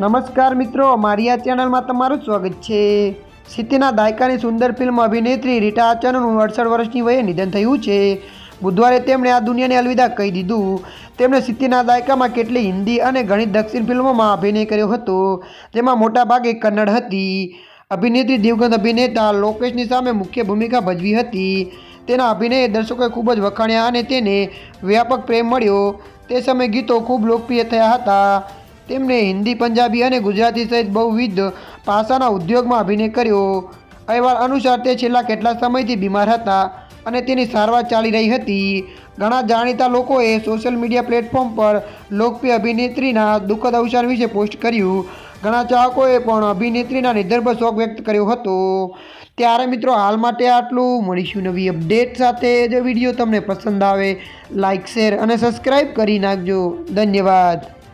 નમસ્કાર મિત્રો મારી આ ચેનલમાં તમારું સ્વાગત છે. સિત્તેરના દાયકાની સુંદર ફિલ્મ અભિનેત્રી રીટા આચાર્યનું અડસઠ વર્ષની વયે નિધન થયું છે. બુધવારે તેમણે આ દુનિયાને અલવિદા કહી દીધું. તેમણે સિત્તેરના દાયકામાં કેટલી હિન્દી અને ઘણી દક્ષિણ ફિલ્મોમાં અભિનય કર્યો હતો, જેમાં મોટાભાગે કન્નડ હતી. અભિનેત્રી દિવગંત અભિનેતા લોકેશની સામે મુખ્ય ભૂમિકા ભજવી હતી. તેના અભિનયે દર્શકોએ ખૂબ જ વખાણ્યા અને તેને વ્યાપક પ્રેમ મળ્યો. તે સમયે ગીતો ખૂબ લોકપ્રિય થયા હતા. તેમણે હિન્દી, પંજાબી અને ગુજરાતી સહિત બહુવિધ ભાષાના ઉદ્યોગમાં અભિનય કર્યો. અહેવાલ અનુસાર તે છેલ્લા કેટલાક સમયથી બીમાર હતા અને તેની સારવાર ચાલી રહી હતી. ઘણા જાણીતા લોકોએ સોશિયલ મીડિયા પ્લેટફોર્મ પર લોકપ્રિય અભિનેત્રીના દુઃખદ અવસાન વિશે પોસ્ટ કર્યું. ઘણા ચાહકોએ પણ અભિનેત્રીના નિધન પર શોક વ્યક્ત કર્યો હતો. ત્યારે મિત્રો, હાલ માટે આટલું. મળીશું નવી અપડેટ સાથે. જો વીડિયો તમને પસંદ આવે લાઇક શેર અને સબસ્ક્રાઈબ કરી નાખજો. ધન્યવાદ.